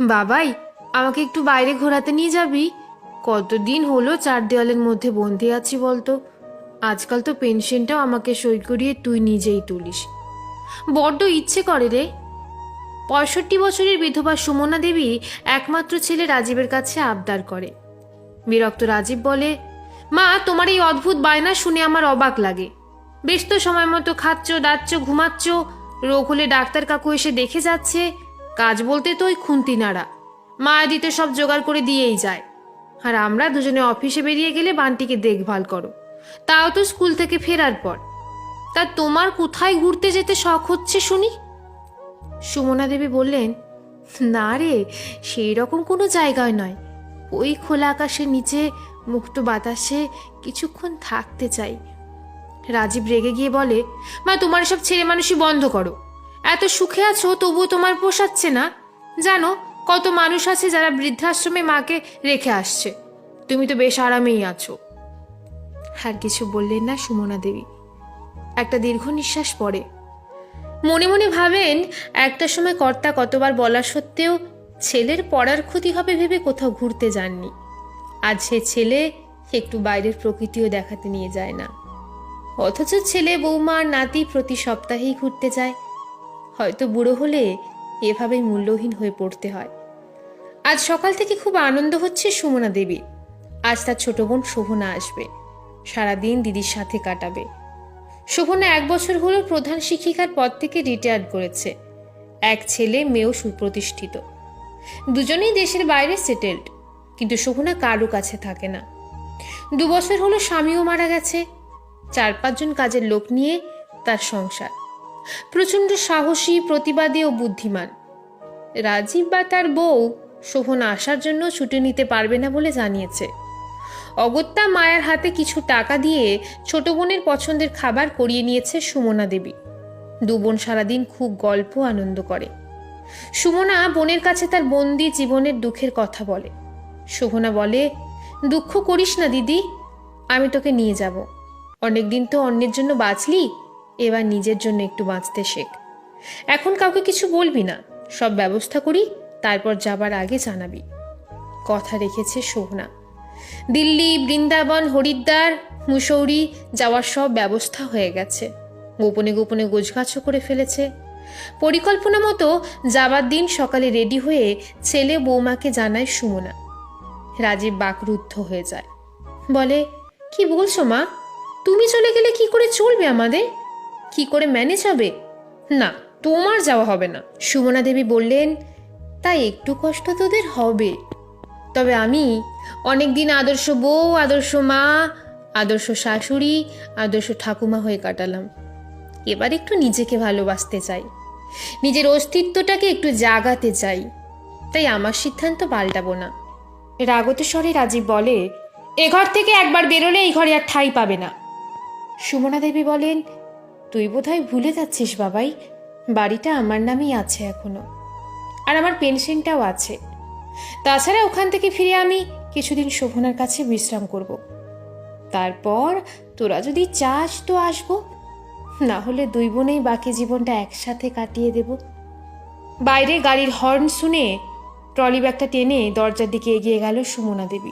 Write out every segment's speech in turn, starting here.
বাবাই, আমাকে একটু বাইরে ঘোরাতে নিয়ে যাবি? কতদিন হলো চার দেওয়ালের মধ্যে বন্দি আছি বলতো। আজকাল তো পেনশনটাও আমাকে সই করিয়ে তুই নিজেই তুলিস। বড্ড ইচ্ছে করে রে। পঁয়ষট্টি বছরের বিধবা সুমনা দেবী একমাত্র ছেলে রাজীবের কাছে আবদার করে। বিরক্ত রাজীব বলে, মা, তোমার এই অদ্ভুত বায়না শুনে আমার অবাক লাগে। বেশ তো সময় মতো খাচ্ছ, দাচ্ছ, ঘুমাচ্ছ, রোগ হলে ডাক্তার কাকু এসে দেখে যাচ্ছে কাজ বলতে তো ওই খুন্তি নাড়া মা দিতে সব জোগাড় করে দিয়েই যায়। আর আমরা দুজনে অফিসে বেরিয়ে গেলে বান্টিকে দেখভাল করো। তাও তো স্কুল থেকে ফেরার পর। তা তোমার কোথায় ঘুরতে যেতে শখ হচ্ছে শুনি? সুমনা দেবী বললেন, না রে সেই রকম কোনো জায়গায় নয়। ওই খোলা আকাশের নিচে মুক্ত বাতাসে কিছুক্ষণ থাকতে চাই। রাজীব রেগে গিয়ে বলে, মা, তোমার সব ছেলে মানুষই বন্ধ করো। এত সুখে আছো, তবুও তোমার পোষাচ্ছে না। জানো, কত মানুষ আছে যারা বৃদ্ধাশ্রমে মাকে রেখে আসছে। তুমি তো বেশ আরামেই আছো। আর কিছু বললেন না সুমনা দেবী। একটা দীর্ঘ নিঃশ্বাস পড়ে। মনে মনে ভাবেন, একটা সময় কর্তা কতবার বলা সত্ত্বেও ছেলের পড়ার ক্ষতি হবে ভেবে কোথাও ঘুরতে যাননি। আজ সে ছেলে একটু বাইরের প্রকৃতিও দেখাতে নিয়ে যায় না। অথচ ছেলে, বৌমা নাতি প্রতি সপ্তাহেই ঘুরতে যায়। হয়তো বুড়ো হলে এভাবেই মূল্যহীন হয়ে পড়তে হয়। আজ সকাল থেকে খুব আনন্দ হচ্ছে সুমনা দেবী আজ তার ছোট বোন শোভনা আসবে। সারাদিন দিদির সাথে কাটাবে। শোভনা এক বছর হলো প্রধান শিক্ষিকার পদ থেকে রিটায়ার্ড করেছে। এক ছেলে, মেয়েও সুপ্রতিষ্ঠিত। দুজনেই দেশের বাইরে সেটেলড কিন্তু শোভনা কারও কাছে থাকে না। দু বছর হলো স্বামীও মারা গেছে। চার পাঁচজন কাজের লোক নিয়ে তার সংসার। প্রচণ্ড সাহসী, প্রতিবাদী ও বুদ্ধিমান। রাজীব বা তার বউ শোভনা আসার জন্য ছুটি নিতে পারবে না বলে জানিয়েছে। অগত্যা মায়ের হাতে কিছু টাকা দিয়ে ছোট বোনের পছন্দের খাবার করিয়ে নিয়েছে সুমনা দেবী। দু বোন সারাদিন খুব গল্প আনন্দ করে। সুমনা বোনের কাছে তার বন্দি জীবনের দুঃখের কথা বলে। শোভনা বলে, দুঃখ করিস না দিদি, আমি তোকে নিয়ে যাব। অনেকদিন তো অন্যের জন্য বাঁচলি এবার নিজের জন্য একটু বাঁচতে শেখ। এখন কাউকে কিছু বলবি না। সব ব্যবস্থা করি, তারপর যাবার আগে জানাবি। কথা রেখেছে শোভনা। দিল্লি, বৃন্দাবন, হরিদ্বার, মুসৌরি যাওয়ার সব ব্যবস্থা হয়ে গেছে। গোপনে গোপনে গোছগাছও করে ফেলেছে। পরিকল্পনা মতো যাবার দিন সকালে রেডি হয়ে ছেলে বৌমাকে জানায় সুমনা। রাজীব বাকরুদ্ধ হয়ে যায়। বলে, কি বলছো মা? তুমি চলে গেলে কি করে চলবে আমাদের? কি করে ম্যানেজ হবে? না, তোমার যাওয়া হবে না। সুমনা দেবী বললেন, তাই একটু কষ্ট তোদের হবে। তবে আমি অনেকদিন আদর্শ বউ, আদর্শ মা, আদর্শ শাশুড়ি, আদর্শ ঠাকুমা হয়ে কাটালাম। এবার একটু নিজেকে ভালোবাসতে চাই। নিজের অস্তিত্বটাকে একটু জাগাতে চাই। তাই আমার সিদ্ধান্ত পাল্টাবো না। রাগত স্বরে রাজীব বলে, এ ঘর থেকে একবার বেরোলে এই ঘরে আর ঠাঁই পাবে না। সুমনা দেবী বলেন তুই বোধহয় ভুলে যাচ্ছিস বাবাই। বাড়িটা আমার নামেই আছে এখনও। আর আমার পেনশনটাও আছে। তাছাড়া ওখান থেকে ফিরে আমি কিছুদিন শোভনার কাছে বিশ্রাম করব। তারপর তোরা যদি চাস তো আসব। না হলে দুই বোনেই বাকি জীবনটা একসাথে কাটিয়ে দেব। বাইরে গাড়ির হর্ন শুনে ট্রলি ব্যাগটা টেনে দরজার দিকে এগিয়ে গেল সুমনা দেবী।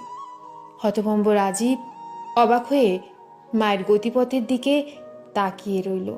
হতভম্ব রাজীব অবাক হয়ে মায়ের গতিপথের দিকে তাকিয়ে রইল।